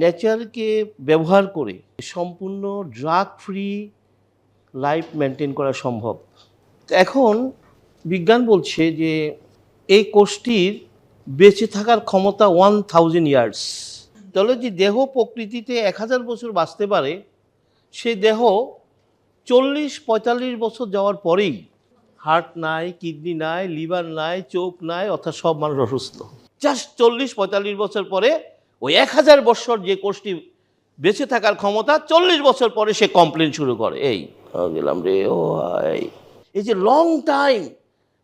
নেচারকে ব্যবহার করে সম্পূর্ণ ড্রাগ ফ্রি লাইফ মেনটেন করা সম্ভব। এখন বিজ্ঞান বলছে যে এই কোষটির বেঁচে থাকার ক্ষমতা ওয়ান থাউজেন্ড ইয়ার্স তাহলে যে দেহ প্রকৃতিতে এক হাজার বছর বাঁচতে পারে সেই দেহ চল্লিশ পঁয়তাল্লিশ বছর যাওয়ার পরেই হার্ট নাই কিডনি নাই লিভার নাই, চোখ নাই, অর্থাৎ সব মানুষ অসুস্থ। জাস্ট চল্লিশ পঁয়তাল্লিশ বছর পরে ওই এক হাজার বছর যে কোষটি বেঁচে থাকার ক্ষমতা, চল্লিশ বছর পরে সে কমপ্লেন শুরু করে। এই গেলাম রে, ও এই যে লং টাইম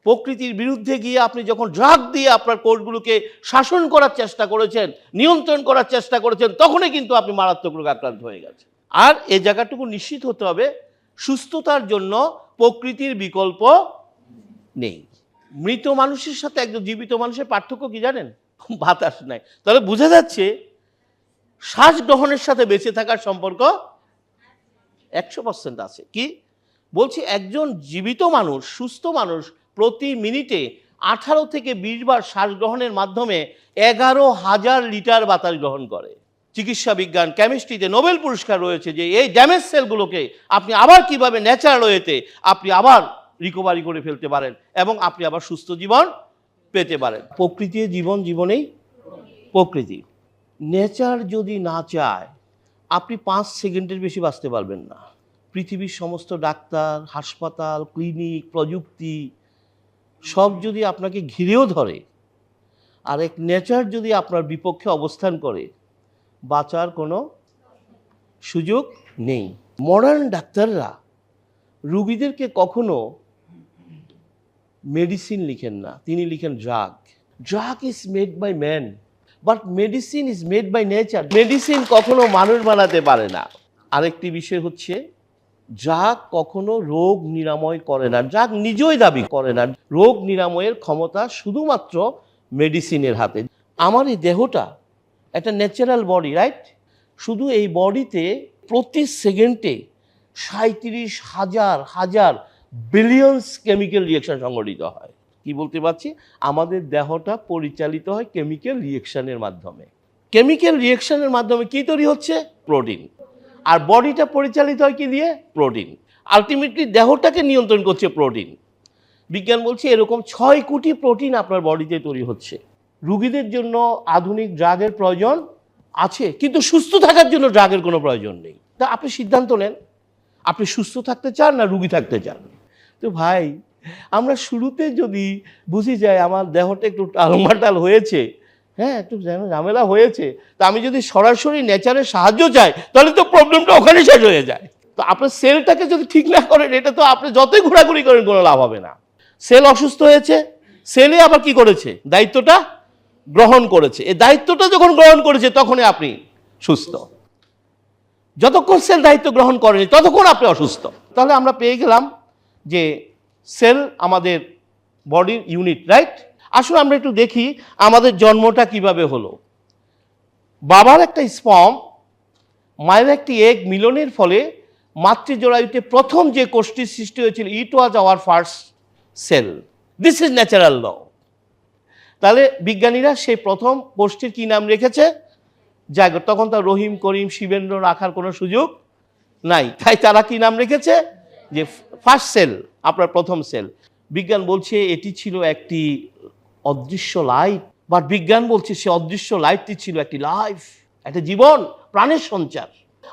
প্রকৃতির বিরুদ্ধে গিয়ে আপনি যখন ড্রাগ দিয়ে আপনার কোষগুলোকে শাসন করার চেষ্টা করেছেন, নিয়ন্ত্রণ করার চেষ্টা করেছেন, তখনই কিন্তু আপনি মারাত্মক রোগ আক্রান্ত হয়ে গেছে আর এই জায়গাটুকু নিশ্চিত হতে হবে, সুস্থতার জন্য প্রকৃতির বিকল্প নেই। মৃত মানুষের সাথে একজন জীবিত মানুষের পার্থক্য কি জানেন? বাতাস নাই তাহলে বোঝা যাচ্ছে শ্বাস গ্রহণের সাথে বেঁচে থাকার সম্পর্ক একশো পার্সেন্ট আছে। কি? বলছি একজন জীবিত মানুষ, সুস্থ মানুষ প্রতি মিনিটে আঠারো থেকে বিশ বার শ্বাস গ্রহণের মাধ্যমে এগারো হাজার লিটার বাতাস গ্রহণ করে। চিকিৎসা বিজ্ঞান কেমিস্ট্রিতে নোবেল পুরস্কার রয়েছে যে এই ড্যামেজ সেলগুলোকে আপনি আবার কীভাবে ন্যাচারাল ওয়েতে আপনি আবার রিকভারি করে ফেলতে পারেন এবং আপনি আবার সুস্থ জীবন পেতে পারেন প্রকৃতি জীবন জীবনেই প্রকৃতি। নেচার যদি না চায়, আপনি পাঁচ সেকেন্ডের বেশি বাঁচতে পারবেন না। পৃথিবীর সমস্ত ডাক্তার, হাসপাতাল, ক্লিনিক, প্রযুক্তি সব যদি আপনাকে ঘিরেও ধরে, আর এক নেচার যদি আপনার বিপক্ষে অবস্থান করে, বাঁচার কোনো সুযোগ নেই। মডার্ন ডাক্তাররা রুগীদেরকে কখনো মেডিসিন লিখেন না, তিনি লিখেন drug drug is made by man but medicine is made by nature medicine কখনো মানুষ বানাতে পারে না। আরেকটি বিষয় হচ্ছে ড্রাগ কখনো রোগ নিরাময় করে না। ড্রাগ নিজেই দাবি করে না। রোগ নিরাময়ের ক্ষমতা শুধুমাত্র মেডিসিনের হাতে। আমার এই দেহটা একটা ন্যাচারাল বডি রাইট শুধু এই বডিতে প্রতি সেকেন্ডে সাঁত্রিশ হাজার হাজার বিলিয়নস কেমিক্যাল রিয়েকশন সংঘটিত হয়। কি বলতে পারছি? আমাদের দেহটা পরিচালিত হয় কেমিক্যাল রিয়েকশনের মাধ্যমে। কেমিক্যাল রিয়েকশনের মাধ্যমে কি তৈরি হচ্ছে? প্রোটিন আর বডিটা পরিচালিত হয় কি দিয়ে? প্রোটিন আলটিমেটলি দেহটাকে নিয়ন্ত্রণ করছে প্রোটিন বিজ্ঞান বলছে এরকম ছয় কোটি প্রোটিন আপনার বডিতে তৈরি হচ্ছে। রুগীদের জন্য আধুনিক ড্রাগের প্রয়োজন আছে, কিন্তু সুস্থ থাকার জন্য ড্রাগের কোনো প্রয়োজন নেই। তা আপনি সিদ্ধান্ত নেন। আপনি সুস্থ থাকতে চান না রুগী থাকতে চান? তো ভাই, আমরা শুরুতে যদি বুঝি যায় আমার দেহটা একটু টালমাটাল হয়েছে হ্যাঁ একটু যেন ঝামেলা হয়েছে, তা আমি যদি সরাসরি নেচারের সাহায্য চাই, তাহলে তো প্রবলেমটা ওখানে শেষ হয়ে যায়। তো আপনার সেলটাকে যদি ঠিক না করেন, এটা তো আপনি যতই ঘোরাঘুরি করেন, কোনো লাভ হবে না। সেল অসুস্থ হয়েছে সেলে আবার কি করেছে? দায়িত্বটা গ্রহণ করেছে। এই দায়িত্বটা যখন গ্রহণ করেছে, তখনই আপনি সুস্থ। যতক্ষণ সেল দায়িত্ব গ্রহণ করেনি, ততক্ষণ আপনি অসুস্থ। তাহলে আমরা পেয়ে গেলাম যে সেল আমাদের বডির ইউনিট, রাইট? আসলে আমরা একটু দেখি আমাদের জন্মটা কীভাবে হলো। বাবার একটা স্পম মায়ের একটি এগ মিলনের ফলে মাতৃজরায়ুতে প্রথম যে কোষটির সৃষ্টি হয়েছিল it was our first cell this is natural law তাহলে বিজ্ঞানীরা সেই প্রথম কোষটির কি নাম রেখেছে? জায়গা তখন তার রহিম, করিম শিবেন্দ্র রাখার কোনো সুযোগ নাই। তাই তারা কি নাম রেখেছে? যে ফার্স্ট সেল আপনার প্রথম সেল বিজ্ঞান বলছে এটি ছিল একটি অদৃশ্য লাইট বাট বিজ্ঞান বলছে সে অদৃশ্য লাইটটি ছিল একটি লাইফ একটা জীবন, প্রাণের সঞ্চার।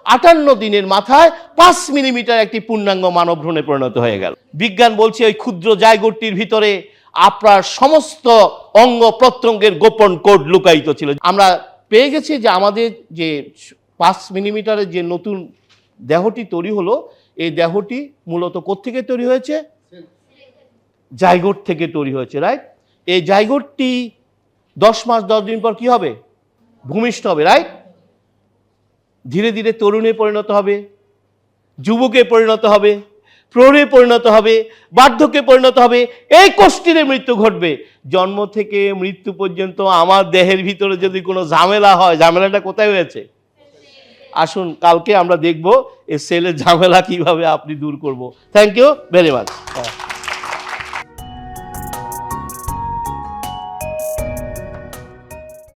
আটান্ন দিনের মাথায় পাঁচ মিলিমিটার একটি পূর্ণাঙ্গ মানব ভ্রূণে পরিণত হয়ে গেল। বিজ্ঞান বলছে ওই ক্ষুদ্র জায়গোটির ভিতরে আপনার সমস্ত অঙ্গ প্রত্যঙ্গের গোপন কোড লুকায়িত ছিল। আমরা পেয়ে গেছি যে আমাদের যে পাঁচ মিলিমিটারের যে নতুন দেহটি তৈরি হলো এই দেহটি মূলত কোত্থেকে তৈরি হয়েছে? জাইগোট থেকে তৈরি হয়েছে রাইট এই জাইগোটটি দশ মাস, দশ দিন পর কি হবে? ভূমিষ্ঠ হবে রাইট ধীরে ধীরে তরুণে পরিণত হবে, যুবকে পরিণত হবে, প্রৌঢ়ে পরিণত হবে, বার্ধক্যে পরিণত হবে, এই কোষ্ঠীরে মৃত্যু ঘটবে। জন্ম থেকে মৃত্যু পর্যন্ত আমার দেহের ভিতরে যদি কোনো ঝামেলা হয়, ঝামেলাটা কোথায় হয়েছে? আসুন, কালকে আমরা দেখব এই সেলের ঝামেলা কীভাবে আপনি দূর করব। Thank you very much